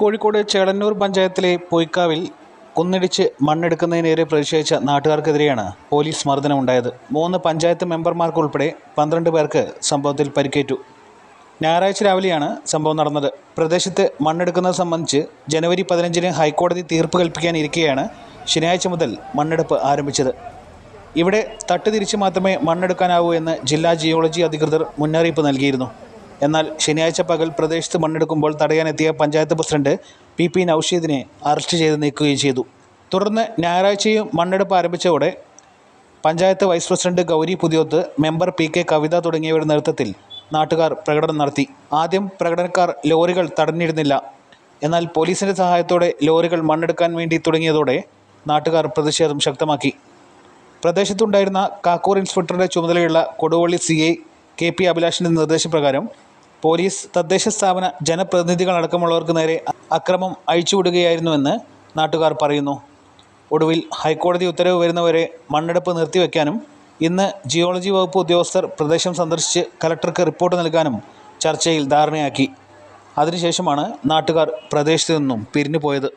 കോഴിക്കോട് ചേളന്നൂർ പഞ്ചായത്തിലെ പൊയ്ക്കാവിൽ കുന്നിടിച്ച് മണ്ണെടുക്കുന്നതിനെതിരെ പ്രതിഷേധിച്ച നാട്ടുകാർക്കെതിരെയാണ് പോലീസ് മർദ്ദനമുണ്ടായത്. മൂന്ന് പഞ്ചായത്ത് മെമ്പർമാർക്കുൾപ്പെടെ പന്ത്രണ്ട് പേർക്ക് സംഭവത്തിൽ പരിക്കേറ്റു. ഞായറാഴ്ച രാവിലെയാണ് സംഭവം നടന്നത്. പ്രദേശത്ത് മണ്ണെടുക്കുന്നത് സംബന്ധിച്ച് ജനുവരി പതിനഞ്ചിന് ഹൈക്കോടതി തീർപ്പ് കൽപ്പിക്കാനിരിക്കെയാണ് ശനിയാഴ്ച മുതൽ മണ്ണെടുപ്പ് ആരംഭിച്ചത്. ഇവിടെ തട്ടുതിരിച്ച് മാത്രമേ മണ്ണെടുക്കാനാവൂ എന്ന് ജില്ലാ ജിയോളജി അധികൃതർ മുന്നറിയിപ്പ് നൽകിയിരുന്നു. എന്നാൽ ശനിയാഴ്ച പകൽ പ്രദേശത്ത് മണ്ണെടുക്കുമ്പോൾ തടയാനെത്തിയ പഞ്ചായത്ത് പ്രസിഡന്റ് പി പി നൌഷീദിനെ അറസ്റ്റ് ചെയ്ത് നീക്കുകയും ചെയ്തു. തുടർന്ന് ഞായറാഴ്ചയും മണ്ണെടുപ്പ് ആരംഭിച്ചതോടെ panchayat vice president Gowri Puthiyoth member P K Kavitha തുടങ്ങിയവരുടെ നേതൃത്വത്തിൽ നാട്ടുകാർ പ്രകടനം നടത്തി. ആദ്യം പ്രകടനക്കാർ ലോറികൾ തടഞ്ഞിരുന്നില്ല. എന്നാൽ പോലീസിന്റെ സഹായത്തോടെ ലോറികൾ മണ്ണെടുക്കാൻ വേണ്ടി തുടങ്ങിയതോടെ നാട്ടുകാർ പ്രതിഷേധം ശക്തമാക്കി. പ്രദേശത്തുണ്ടായിരുന്ന കാക്കൂർ ഇൻസ്പെക്ടറുടെ ചുമതലയുള്ള Koduvally C I K P അഭിലാഷിന്റെ നിർദ്ദേശപ്രകാരം പോലീസ് തദ്ദേശ സ്ഥാപന ജനപ്രതിനിധികളടക്കമുള്ളവർക്ക് നേരെ അക്രമം അഴിച്ചുവിടുകയായിരുന്നുവെന്ന് നാട്ടുകാർ പറയുന്നു. ഒടുവിൽ ഹൈക്കോടതി ഉത്തരവ് വരുന്നവരെ മണ്ണെടുപ്പ് നിർത്തിവെക്കാനും ഇന്ന് ജിയോളജി വകുപ്പ് ഉദ്യോഗസ്ഥർ പ്രദേശം സന്ദർശിച്ച് കലക്ടർക്ക് റിപ്പോർട്ട് നൽകാനും ചർച്ചയിൽ ധാരണയാക്കി. അതിനുശേഷമാണ് നാട്ടുകാർ പ്രദേശത്തു നിന്നും പിരിഞ്ഞു പോയത്